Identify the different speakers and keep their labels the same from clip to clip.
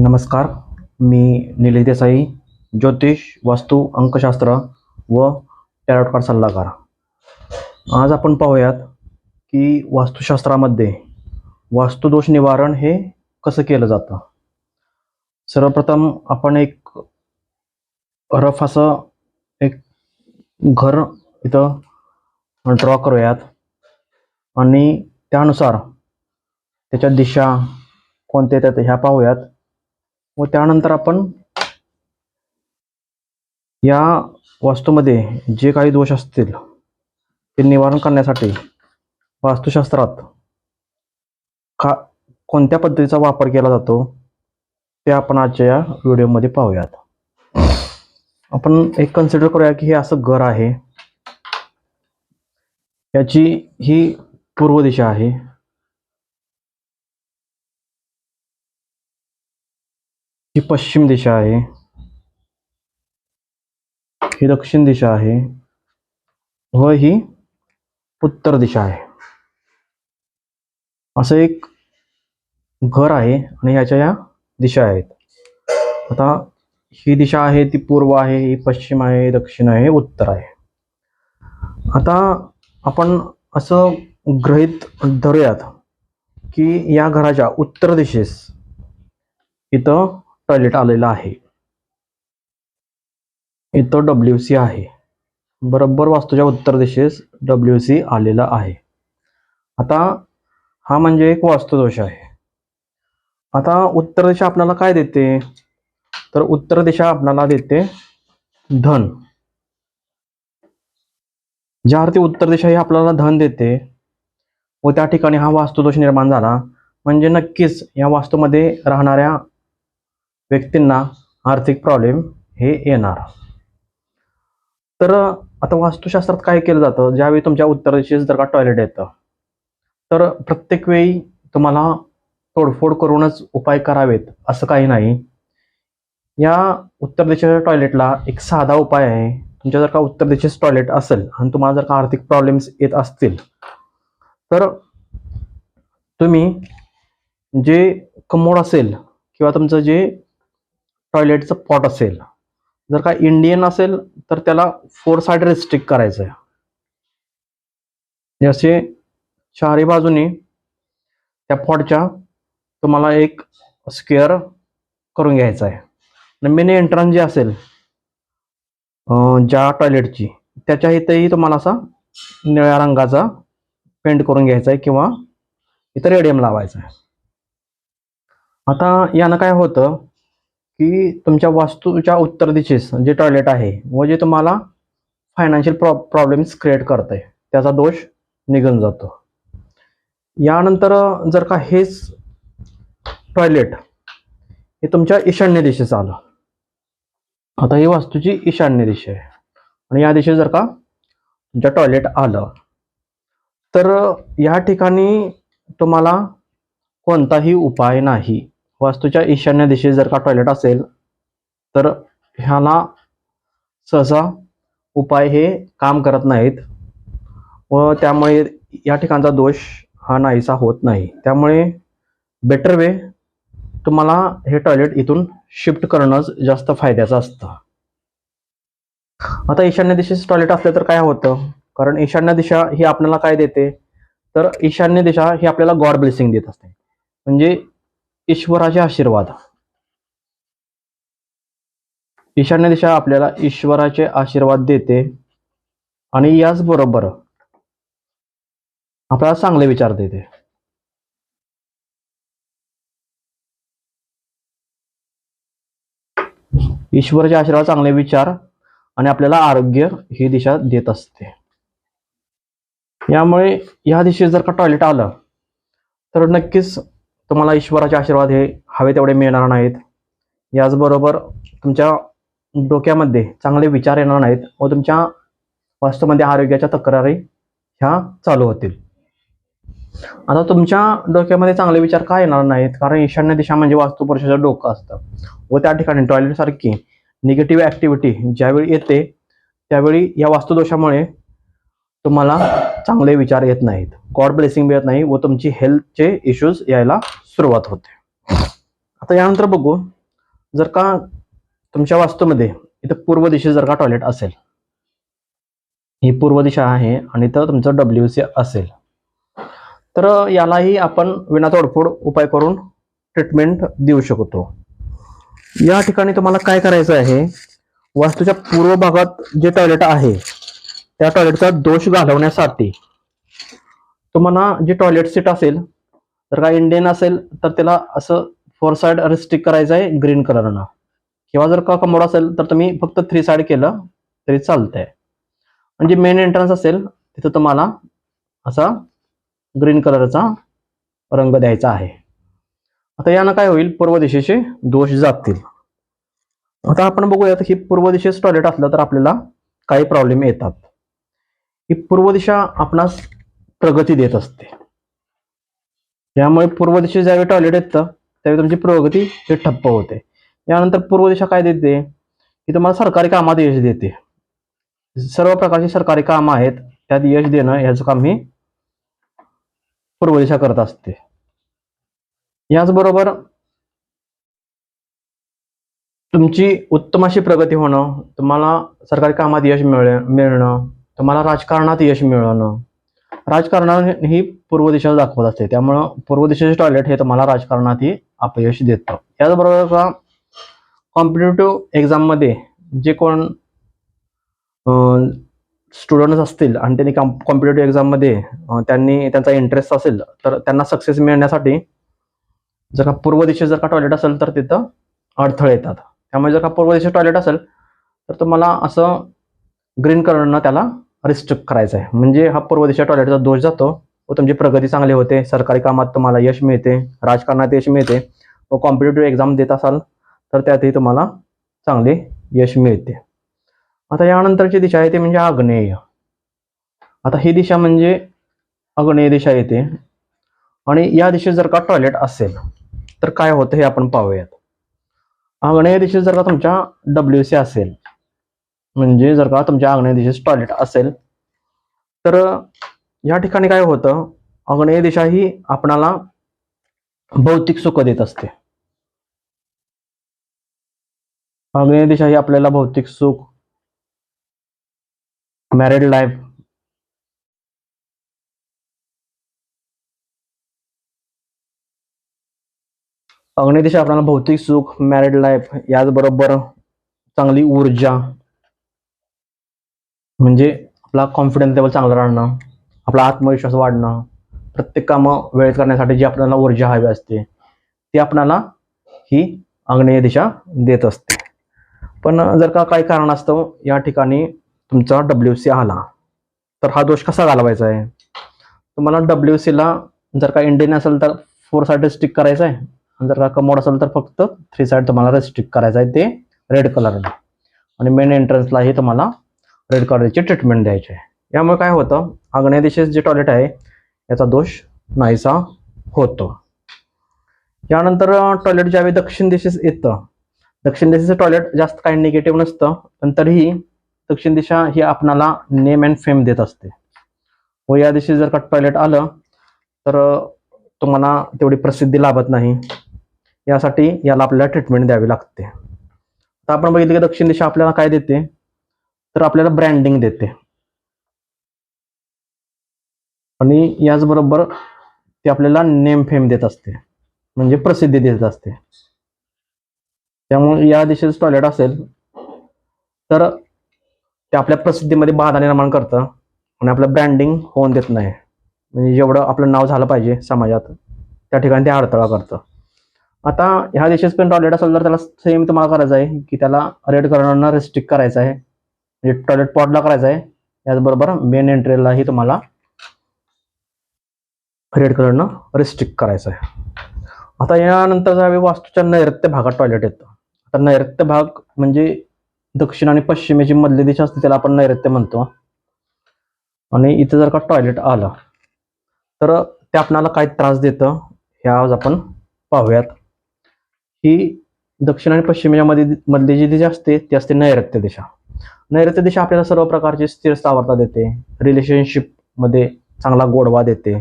Speaker 1: नमस्कार मी निलेश देसाई ज्योतिष वास्तू अंकशास्त्र व टॅरोट सल्लागार. आज आपण पाहूयात की वास्तुशास्त्रामध्ये वास्तुदोष निवारण हे कसं केलं जातं? सर्वप्रथम आपण एक रफ असं एक घर इथं ड्रॉ करूयात आणि त्यानुसार त्याच्या दिशा कोणत्या त्यात ह्या पाहूयात. व त्यानंतर आपण या वास्तूमध्ये जे काही दोष असतील ते निवारण करण्यासाठी वास्तुशास्त्रात का कोणत्या पद्धतीचा वापर केला जातो ते आपण आजच्या या व्हिडिओमध्ये पाहूयात. आपण एक कन्सिडर करूया की हे असं घर आहे. याची ही पूर्व दिशा आहे. ही पश्चिम दिशा आहे. ही दक्षिण दिशा आहे व ही उत्तर दिशा आहे. असं एक घर आहे आणि याच्या या दिशा आहेत. आता ही दिशा आहे ती पूर्व आहे ही पश्चिम आहे दक्षिण आहे उत्तर आहे. आता आपण असं गृहीत धरूयात की या घराच्या उत्तर दिशेस इथं टॉयलेट आलेलं आहे. इथं डब्ल्यू सी आहे. बरोबर वास्तूच्या उत्तर दिशेस डब्ल्यू सी आलेला आहे. आता हा म्हणजे एक वास्तुदोष आहे. आता उत्तर दिशा आपल्याला काय देते? तर उत्तर दिशा आपल्याला देते धन. ज्या अर्थी उत्तर दिशा ही आपल्याला धन देते व त्या ठिकाणी हा वास्तुदोष निर्माण झाला. म्हणजे नक्कीच या वास्तूमध्ये राहणाऱ्या व्यक्तींना आर्थिक प्रॉब्लेम हे येणार. तर आता वास्तुशास्त्रात काय केलं जातं? ज्यावेळी तुमच्या उत्तर दिशेस जर का टॉयलेट येतं तर प्रत्येक वेळी तुम्हाला तोडफोड करूनच उपाय करावेत असं काही नाही. या उत्तर दिशेच्या टॉयलेटला एक साधा उपाय आहे. तुमच्या जर का उत्तर दिशेस टॉयलेट असेल आणि तुम्हाला जर का आर्थिक प्रॉब्लेम्स येत असतील तर तुम्ही जे कमोड असेल किंवा तुमचं जे टॉयलेटचं पॉट असेल जर का इंडियन असेल तर त्याला फोर साईड रिस्ट्रिक्ट करायचं आहे. जसे चारी बाजूने त्या पॉटच्या तुम्हाला एक स्क्वेअर करून घ्यायचा आहे. आणि मेन एंट्रन्स जे असेल ज्या टॉयलेटची त्याच्या इथेही तुम्हाला असा निळ्या रंगाचा पेंट करून घ्यायचा आहे किंवा इथं रेडियम लावायचा आहे. आता यानं काय होतं की तुमच्या वास्तूच्या उत्तर दिशेस जे टॉयलेट आहे व जे तुम्हाला फायनान्शियल प्रॉ प्रॉब्लेम्स क्रिएट करत आहे त्याचा दोष निघून जातो. यानंतर जर का हेच टॉयलेट हे तुमच्या ईशान्य दिशेचं आलं. आता ही वास्तूची ईशान्य दिशा आहे. आणि या दिशे जर का तुमच्या टॉयलेट आलं तर या ठिकाणी तुम्हाला कोणताही उपाय नाही. वास्तूच्या ईशान्य दिशेत जर का टॉयलेट असेल तर ह्याला सहसा उपाय हे काम करत नाहीत व त्यामुळे या ठिकाणचा दोष हा नाहीसा होत नाही. त्यामुळे बेटर वे तुम्हाला हे टॉयलेट इथून शिफ्ट करणंच जास्त फायद्याचं असतं. आता ईशान्य दिशेस टॉयलेट असलं तर काय होतं? कारण ईशान्य दिशा ही आपल्याला काय देते? तर ईशान्य दिशा ही आपल्याला गॉड ब्लेसिंग देत असते. म्हणजे ईश्वराचे आशीर्वाद. ईशान्य दिशा आपल्याला ईश्वराचे आशीर्वाद देते आणि याचबरोबर आपल्याला चांगले विचार देते. ईश्वराचे आशीर्वाद चांगले विचार आणि आपल्याला आरोग्य ही दिशा देत असते. यामुळे या दिशेत जर का टॉयलेट आलं तर नक्कीच तुम्हाला ईश्वराचे आशीर्वाद हे हवे तेवढे मिळणार नाहीत. याचबरोबर तुमच्या डोक्यामध्ये चांगले विचार येणार नाहीत व तुमच्या वास्तूमध्ये आरोग्याच्या तक्रारी ह्या चालू होतील. आता तुमच्या डोक्यामध्ये चांगले विचार का येणार नाहीत? कारण ईशान्य दिशा म्हणजे वास्तुपुरुषाचं डोकं असतं. व त्या ठिकाणी टॉयलेट सारखी निगेटिव्ह ऍक्टिव्हिटी ज्यावेळी येते त्यावेळी या वास्तुदोषामुळे तुम्हाला चांगले विचार येत नाहीत. गॉड ब्लेसिंग मिळत नाही व तुमची हेल्थचे इश्यूज यायला सुरुवात होते. आता यानंतर बघू जर का तुमच्या वास्तूमध्ये इथं पूर्व दिशे जर का टॉयलेट असेल ही पूर्व दिशा आहे आणि इथं तुमचं डब्ल्यू सी असेल तर यालाही आपण विना तोडफोड उपाय करून ट्रीटमेंट देऊ शकतो. या ठिकाणी तुम्हाला काय करायचं आहे? वास्तूच्या पूर्व भागात जे टॉयलेट आहे त्या टॉयलेटचा दोष घालवण्यासाठी तुम्हाला जे टॉयलेट सीट असेल तर काय इंडियन असेल तर त्याला असं फोर साईड रिस्ट्रिक्ट करायचं आहे ग्रीन कलरनं किंवा जर का कमोड असेल तर तुम्ही फक्त थ्री साईड केलं तरी चालतंय. म्हणजे मेन एंट्रन्स असेल तिथं तुम्हाला असा ग्रीन कलरचा रंग द्यायचा आहे. आता यानं काय होईल? पूर्व दिशेचे दोष जातील. आता आपण बघूयात ही पूर्व दिशेस टॉयलेट असलं तर आपल्याला काही प्रॉब्लेम येतात. ही पूर्व दिशा आपणास प्रगती देत असते. त्यामुळे पूर्व दिशे ज्यावेळी टॉयलेट येतं त्यावेळी तुमची प्रगती ही ठप्प होते. यानंतर पूर्व दिशा काय देते? की तुम्हाला सरकारी कामात यश देते. सर्व प्रकारची सरकारी कामं आहेत त्यात यश देणं याचं काम ही पूर्व दिशा करत असते. याचबरोबर तुमची उत्तम अशी प्रगती होणं तुम्हाला सरकारी कामात यश मिळ मिळणं तर मला राजकारणात यश मिळणं राजकारण ही पूर्व दिशेला दाखवत असते. त्यामुळं पूर्व दिशेचे टॉयलेट हे तुम्हाला राजकारणातही अपयश देतं. याचबरोबर का कॉम्पिटेटिव्ह एक्झाममध्ये जे कोण स्टुडंट्स असतील आणि त्यांनी कॉम्पिटेटिव्ह एक्झाममध्ये त्यांनी त्यांचा इंटरेस्ट असेल तर त्यांना सक्सेस मिळण्यासाठी जर का पूर्व दिशेत जर का टॉयलेट असेल तर तिथं अडथळे येतात. त्यामुळे जर का पूर्व दिशेत टॉयलेट असेल तर तुम्हाला असं ग्रीन कलरनं त्याला रिस्ट्रिक्ट करायचं आहे म्हणजे हा पूर्व दिशा टॉयलेटचा दोष जातो. व तुमची प्रगती चांगली होते. सरकारी कामात तुम्हाला यश मिळते. राजकारणात यश मिळते. व कॉम्पिटेटिव्ह एक्झाम देत असाल तर त्यातही तुम्हाला चांगले यश मिळते. आता यानंतरची दिशा आहे ती म्हणजे आग्नेय. आता ही दिशा म्हणजे आग्नेय दिशा येते. आणि या दिशेत जर का टॉयलेट असेल तर काय होतं हे आपण पाहूयात. आग्नेय दिशेत जर का तुमच्या डब्ल्यू सी असेल म्हणजे जर का तुमच्या आग्नेय दिशेस टॉयलेट असेल तर या ठिकाणी काय होतं? आग्नेय दिशा ही आपणाला भौतिक सुख देत असते. आग्नेय दिशा ही आपल्याला भौतिक सुख मॅरिड लाईफ आग्नेय दिशा आपल्याला भौतिक सुख मॅरिड लाईफ याचबरोबर चांगली ऊर्जा म्हणजे आपला कॉन्फिडन्स लेवल चांगलं राहणं आपला आत्मविश्वास वाढणं प्रत्येक कामं वेळेत करण्यासाठी जी आपल्याला ऊर्जा हवी असते ती आपणाला ही आग्नेय दिशा देत असते. पण जर का काही कारणास्तव या ठिकाणी तुमचा डब्ल्यू सी आला तर हा दोष कसा घालवायचा आहे? तुम्हाला डब्ल्यू सीला जर का इंडियन असेल तर फोर साईड रिस्ट्रिक्ट करायचं आहे. आणि जर का कमोड असेल तर फक्त थ्री साईड तुम्हाला रिस्ट्रिक्ट करायचं आहे ते रेड कलरला आणि मेन एंट्रन्सलाही तुम्हाला रेड कलरची ट्रीटमेंट द्यायची. आहे यामुळे काय होतं? आग्नेयदिशेस जे टॉयलेट आहे याचा दोष नाहीसा होतो. यानंतर टॉयलेट ज्यावेळी दक्षिण दिशेस येतं दक्षिण दिशेचं टॉयलेट जास्त काही निगेटिव्ह नसतं पण तरीही दक्षिण दिशा ही आपणाला नेम अँड फेम देत असते. व या दिशे जर का टॉयलेट आलं तर तुम्हाला तेवढी प्रसिद्धी लाभत नाही. यासाठी याला आपल्याला ट्रीटमेंट द्यावी लागते. तर आपण बघितलं की दक्षिण दिशा आपल्याला काय देते? तर आपल्याला ब्रँडिंग देते. आणि याचबरोबर ते आपल्याला नेम फेम देत असते. म्हणजे प्रसिद्धी देत असते. त्यामुळे या दिशेचं टॉयलेट असेल तर ते आपल्या प्रसिद्धीमध्ये बाधा निर्माण करतं आणि आपलं ब्रँडिंग होऊन देत नाही. म्हणजे जेवढं आपलं नाव झालं पाहिजे समाजात त्या ठिकाणी ते अडथळा करतं. आता ह्या देशात पण टॉयलेट असेल तर त्याला सेम तुम्हाला करायचं आहे की त्याला रेड कलरनं रिस्ट्रिक्ट करायचं आहे. म्हणजे टॉयलेट पॉटला करायचं आहे. त्याचबरोबर मेन एंट्रीलाही तुम्हाला रेड कलरनं रिस्ट्रिक्ट करायचं आहे. आता यानंतर ज्यावेळी वास्तूच्या नैऋत्य भागात टॉयलेट येतं. आता नैऋत्य भाग म्हणजे दक्षिण आणि पश्चिमेची मधली दिशा असते त्याला आपण नैऋत्य म्हणतो. आणि इथं जर का टॉयलेट आलं तर ते आपणाला काय त्रास देतं. हे आज आपण पाहूयात. ही दक्षिण आणि पश्चिमेच्या मध्ये मधली जी दिशा असते ती असते नैऋत्य दिशा. नैऋत्य दिशा आपल्याला सर्व प्रकारची स्थिर स्थावरता देते. रिलेशनशिपमध्ये चांगला गोडवा देते.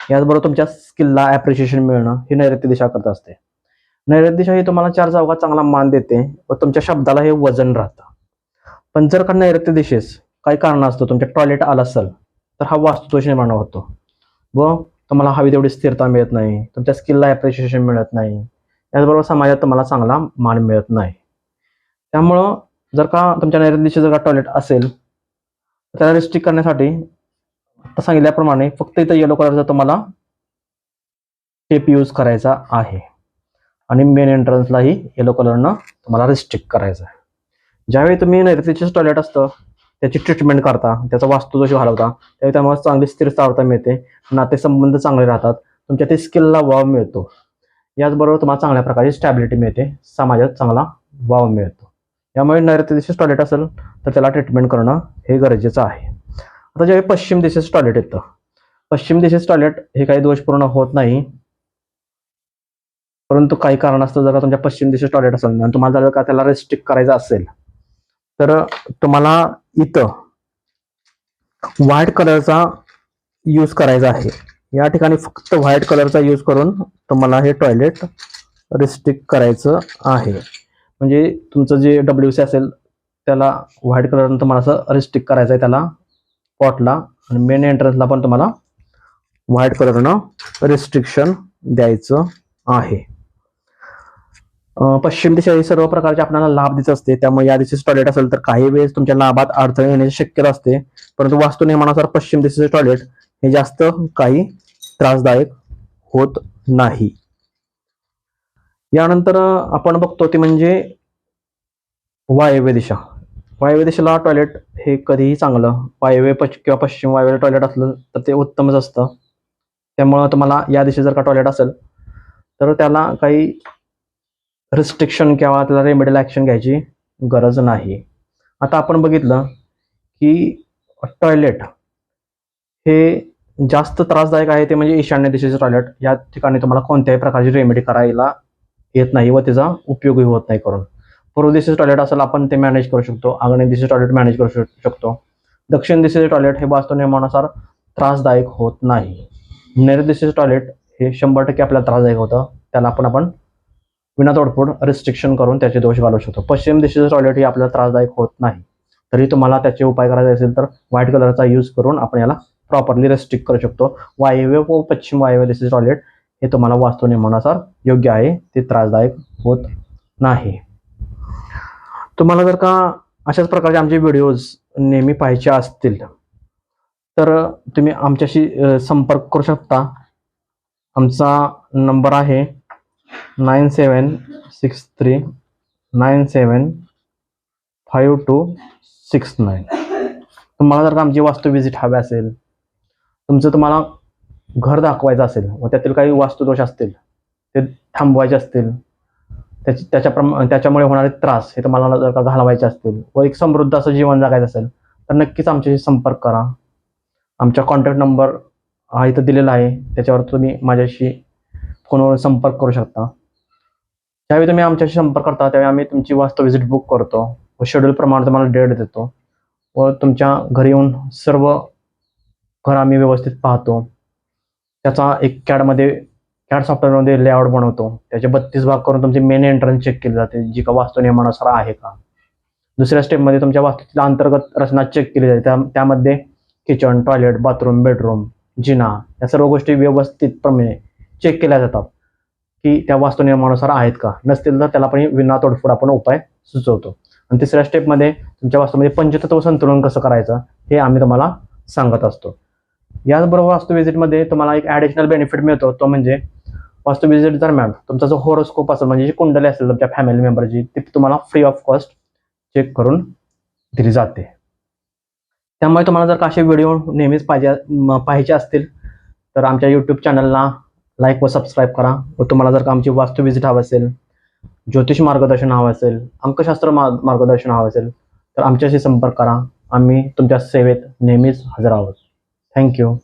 Speaker 1: याचबरोबर तुमच्या स्किलला ॲप्रिशिएशन मिळणं ही नैऋत्य दिशा करत असते. नैर्त्य दिशा ही तुम्हाला चार चौघात चांगला मान देते व तुमच्या शब्दाला हे वजन राहतं. पण जर का नैऋत्य दिशेस काही कारण असतं तुमच्या टॉयलेट आलं असेल तर हा वास्तुदोष निर्माण होतो. व तुम्हाला हवी तेवढी स्थिरता मिळत नाही तुमच्या स्किलला ॲप्रिशिएशन मिळत नाही. याचबरोबर समाजात तुम्हाला चांगला मान मिळत नाही. त्यामुळं जर का तुमच्या नैऋत्य दिशेत जर का टॉयलेट असेल तर त्याला रिस्ट्रिक्ट करण्यासाठी आता सांगितल्याप्रमाणे फक्त इथं येलो कलरचा तुम्हाला टेप यूज करायचा आहे. आणि मेन एंट्रन्सलाही येलो कलरनं तुम्हाला रिस्ट्रिक्ट करायचं आहे. ज्यावेळी तुम्ही नैऋत्यचे टॉयलेट असतं त्याची ट्रीटमेंट करता त्याचा वास्तुदोष घालवता त्यावेळी त्यामुळे चांगली स्थिरता मिळते नातेसंबंध चांगले राहतात तुमच्या ते स्किलला वाव मिळतो. याचबरोबर तुम्हाला चांगल्या प्रकारची स्टॅबिलिटी मिळते समाजात चांगला वाव मिळतो. यामुळे नैऋत्य दिशेस टॉयलेट असेल तर त्याला ट्रीटमेंट करणं हे गरजेचं आहे. आता ज्यावेळी पश्चिम दिशेस टॉयलेट येतं पश्चिम दिशेस टॉयलेट हे काही दोषपूर्ण होत नाही. परंतु काही कारण असतं जर का तुमच्या पश्चिम दिशेस टॉयलेट असेल आणि तुम्हाला जर का त्याला रेस्ट्रिक्ट करायचं असेल तर तुम्हाला इथं व्हाईट कलरचा यूज करायचा आहे. या ठिकाणी फक्त व्हाईट कलरचा यूज करून तुम्हाला हे टॉयलेट रिस्ट्रिक्ट करायचं आहे. म्हणजे तुमचं जे डब्ल्यू सी असेल त्याला व्हाईट कलरनं तुम्हाला असं रिस्ट्रिक्ट करायचं आहे त्याला पॉटला आणि मेन एंट्रन्सला पण तुम्हाला व्हाईट कलरनं रिस्ट्रिक्शन द्यायचं आहे. पश्चिम दिशा ही सर्व प्रकारचे आपल्याला लाभ देत असते. त्यामुळे या दिशेचे टॉयलेट असेल तर काही वेळेस तुमच्या लाभात अडथळे येण्याची शक्यता असते. परंतु वास्तू नियमानुसार पश्चिम दिशेचे टॉयलेट हे जास्त काही त्रासदायक होत नाही. यानंतर आपण बघतो ते म्हणजे वायव्य दिशा. वायव्य दिशेला टॉयलेट हे कधीही चांगलं. वायव्य पश्चिम किंवा पश्चिम वायव्य टॉयलेट असलं तर ते उत्तमच असतं. त्यामुळं तुम्हाला या दिशे जर का टॉयलेट असेल तर त्याला काही रिस्ट्रिक्शन किंवा त्याला रेमेडियल ॲक्शन घ्यायची गरज नाही. आता आपण बघितलं की टॉयलेट हे जास्त त्रासदायक आहे ते म्हणजे ईशान्य दिशेचे टॉयलेट या ठिकाणी तुम्हाला कोणत्याही प्रकारची रेमेडी करायला येत नाही व त्याचा उपयोगही होत नाही करून. पूर्व दिशेचं टॉयलेट असेल आपण ते मॅनेज करू शकतो. आग्नेय दिशेचे टॉयलेट मॅनेज करू शकतो. दक्षिण दिशेचे टॉयलेट हे वास्तू नियमानुसार त्रासदायक होत नाही. नैऋत्य टॉयलेट हे शंभर टक्के आपल्याला त्रासदायक होतं. त्याला आपण आपण विना तोडफोड रिस्ट्रिक्शन करून त्याचे दोष घालू शकतो. पश्चिम दिशेचं टॉयलेट हे आपल्याला त्रासदायक होत नाही. तरी तुम्हाला त्याचे उपाय करायचे असेल तर व्हाईट कलरचा यूज करून आपण याला प्रॉपरली रेस्ट्रिक्ट करू शकतो. वायव्य व पश्चिम वायव्य दिशेचे टॉयलेट हे तुम्हाला वास्तू नियमानुसार योग्य आहे ते त्रासदायक होत नाही. तुम्हाला जर का अशाच प्रकारचे आमचे व्हिडिओज नेहमी पाहायचे असतील तर तुम्ही आमच्याशी संपर्क करू शकता. आमचा नंबर आहे nine seven six three nine seven five two six nine. तुम्हाला जर का आमची वास्तू व्हिजिट हवी असेल तुमचं तुम्हाला घर दाखवायचं असेल व त्यातील काही वास्तुदोष असतील ते थांबवायचे असतील त्याची त्याच्या त्याच्यामुळे होणारे त्रास हे तुम्हाला जर का घालवायचे असतील व एक समृद्ध असं जीवन जगायचं असेल तर नक्कीच आमच्याशी संपर्क करा. आमचा कॉन्टॅक्ट नंबर हा इथं दिलेला आहे त्याच्यावर तुम्ही माझ्याशी फोनवर संपर्क करू शकता. ज्यावेळी तुम्ही आमच्याशी संपर्क करता त्यावेळी आम्ही तुमची वास्तव व्हिजिट बुक करतो व शेड्यूल प्रमाणे तुम्हाला डेट देतो. व तुमच्या घरी येऊन सर्व घर आम्ही व्यवस्थित पाहतो. त्याचा एक कॅडमध्ये कॅड सॉफ्टवेअरमध्ये लेआउट बनवतो. त्याचे बत्तीस भाग करून तुमचे मेन एंट्रन्स चेक केली जाते जी का वास्तू नियमानुसार आहे का? दुसऱ्या स्टेपमध्ये तुमच्या वास्तूतील अंतर्गत रचना चेक केली जाते. त्या त्यामध्ये किचन टॉयलेट बाथरूम बेडरूम जिना या सर्व गोष्टी व्यवस्थितप्रमाणे चेक केल्या जातात की त्या वास्तू नियमानुसार आहेत का? नसतील तर त्याला पण विना तोडफोड आपण उपाय सुचवतो. आणि तिसऱ्या स्टेपमध्ये तुमच्या वास्तूमध्ये पंचतत्व संतुलन कसं करायचं हे आम्ही तुम्हाला सांगत असतो. याचबरोबर वास्तू व्हिजिटमध्ये तुम्हाला एक ॲडिशनल बेनिफिट मिळतो. तो म्हणजे वास्तू व्हिजिट दरम्यान तुमचा जो होरोस्कोप असेल म्हणजे जी कुंडली असेल तुमच्या फॅमिली मेंबरची ती तुम्हाला फ्री ऑफ कॉस्ट चेक करून दिली जाते. त्यामुळे तुम्हाला जर का असे व्हिडिओ नेहमीच पाहिजे पाहिजे पाहायचे असतील तर आमच्या यूट्यूब चॅनलला लाईक व सबस्क्राईब करा. व तुम्हाला जर का आमची वास्तू व्हिजिट हवं असेल ज्योतिष मार्गदर्शन हवं असेल अंकशास्त्र मार्ग मार्गदर्शन हवं असेल तर आमच्याशी संपर्क करा. आम्ही तुमच्या सेवेत नेहमीच हजर आहोत. thank you.